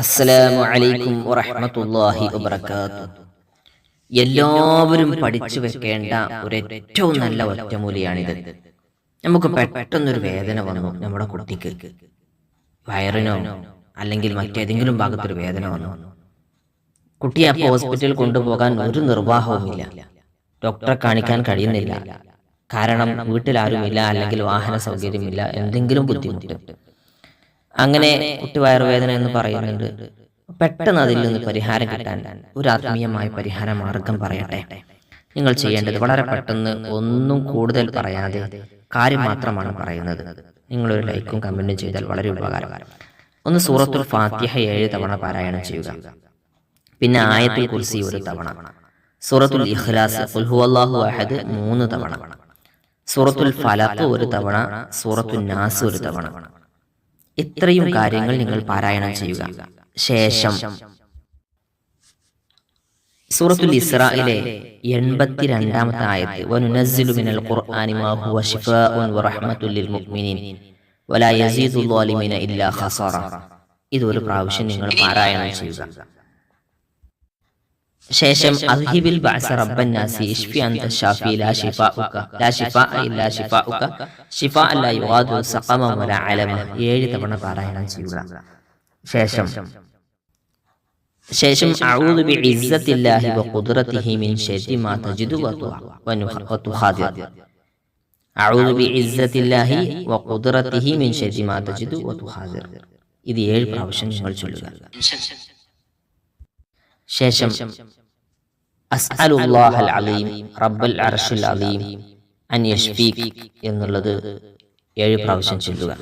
അസ്സലാമു അലൈക്കും വറഹ്മത്തുള്ളാഹി വബറകാതു എല്ലാവരും പഠിച്ചു വെക്കേണ്ട ഒരു ഏറ്റവും നല്ല ഒറ്റമൂലിയാണിത്. നമുക്ക് പെട്ടെന്നൊരു വേദന വന്നു നമ്മുടെ കുട്ടിക്ക്. വയറിനോ അല്ലെങ്കിൽ മറ്റേതെങ്കിലും ഭാഗത്തൊരു വേദന വന്നു. കുട്ടിയെ അപ്പോൾ ഹോസ്പിറ്റലിൽ കൊണ്ടുപോകാൻ ഒരു നിർവാഹവുമില്ല. ഡോക്ടറെ കാണിക്കാൻ കഴിയുന്നില്ല. കാരണം വീട്ടിലാരുമില്ല അല്ലെങ്കിൽ വാഹന സൗകര്യമില്ല. എന്തെങ്കിലും ബുദ്ധിമുട്ട്. അങ്ങനെ കുട്ടി വയറുവേദന എന്ന് പറയുന്നുണ്ട്. പെട്ടെന്ന് അതിൽ നിന്ന് പരിഹാരം കിട്ടാൻ ഒരു ആത്മീയമായ പരിഹാര മാർഗം പറയട്ടെ. നിങ്ങൾ ചെയ്യേണ്ടത് വളരെ പെട്ടെന്ന് ഒന്നും കൂടുതൽ പറയാതെ കാര്യം മാത്രമാണ് പറയുന്നത്. നിങ്ങളൊരു ലൈക്കും കമന്റും ചെയ്താൽ വളരെ ഉപകാരം. ഒന്ന് സൂറത്തുൽ ഫാത്തിഹ ഏഴ് തവണ പാരായണം ചെയ്യുക. പിന്നെ ആയത്തുൽ കുർസി ഒരു തവണ. സൂറത്തുൽ ഇഖ്ലാസ് ഹുവല്ലാഹു അഹദ് മൂന്ന് തവണ. സൂറത്തുൽ ഫലത്ത് ഒരു തവണ സൂറത്തുൽ നാസ് ഒരു തവണ. ഇത്രയും കാര്യങ്ങൾ നിങ്ങൾ പാരായണം ചെയ്യുക. ശേഷം. സൂറത്തുൽ ഇസ്രായിലെ എൺപത്തിരണ്ടാമത്തെ ആയത്ത്. വനുനസ്സിലു മിനൽ ഖുർആനി മാ ഹുവ ശിഫാഉൻ വറഹ്മത്തുൽ ലിൽ മുഅ്മിനീൻ. വലാ യസീദുൽ ളാലിമീന ഇല്ലാ ഖസറ. ഇതൊരു പ്രാവശ്യം നിങ്ങൾ പാരായണം ചെയ്യുക. ശേഷം അദ്ഹിബിൽ ബഅസ റബ്ബൻ നാസി ഇഷ്ഫി അൻത ഷാഫി ലാ ശിഫാഉക. ലാ ശിഫാഅ ഇല്ലാ ശിഫാഉക. ശിഫാഅ ലാ യുഗാദു സഖമ വലാ അലമ. ഏഴ് തവണ പാരായണം ചെയ്യുക ശേഷം ശേഷം അഊദു ബിഇസ്സത്തില്ലാഹി വഖുദ്റതിഹി മിൻ ശർരി മാ തജിദു വതുഖാദിർ അഊദു ബിഇസ്സത്തില്ലാഹി വഖുദ്റതിഹി മിൻ ശർരി മാ തജിദു വതുഹാദിർ ഇത് ഏഴ് പ്രാവശ്യം നിങ്ങൾ ചൊല്ലുക. ശേഷം അസ്അലുല്ലാഹൽ അലീം റബ്ബൽ അലീം അൻ എന്നുള്ളത് ഏഴ് പ്രാവശ്യം ചൊല്ലുക.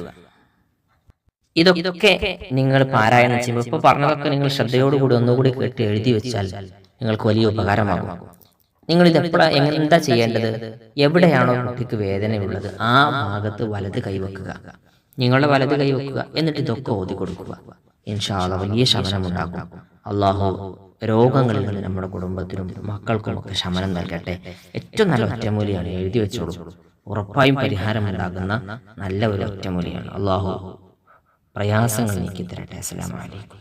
ഇതൊക്കെ നിങ്ങൾ പാരായണം ചെയ്യുമ്പോൾ ഇപ്പൊ പറഞ്ഞതൊക്കെ നിങ്ങൾ ശ്രദ്ധയോടുകൂടി ഒന്നുകൂടി കേട്ട് എഴുതി വെച്ചാൽ നിങ്ങൾക്ക് വലിയ ഉപകാരമാകും. നിങ്ങൾ ഇത് എപ്പോഴാണ് എന്താ ചെയ്യേണ്ടത്? എവിടെയാണോ കുട്ടിക്ക് വേദനയുള്ളത് ആ ഭാഗത്ത് വലത് കൈവെക്കുക നിങ്ങളുടെ വലത് കൈവെക്കുക എന്നിട്ട് ഇതൊക്കെ ഓതി കൊടുക്കുക. ഇൻഷാള്ള വലിയ ശമനമുണ്ടാകും. അള്ളാഹു രോഗങ്ങളിൽ നമ്മുടെ കുടുംബത്തിനും മക്കൾക്കും ഒക്കെ ശമനം നൽകട്ടെ. ഏറ്റവും നല്ല ഒറ്റമൂലിയാണ് എഴുതി വെച്ചോളൂ. ഉറപ്പായും പരിഹാരമുണ്ടാകുന്ന നല്ല ഒരു ഒറ്റമൂലിയാണ്. അള്ളാഹു പ്രയാസങ്ങൾ നീക്കി തരട്ടെ അസ്സലാമു അലൈക്കും.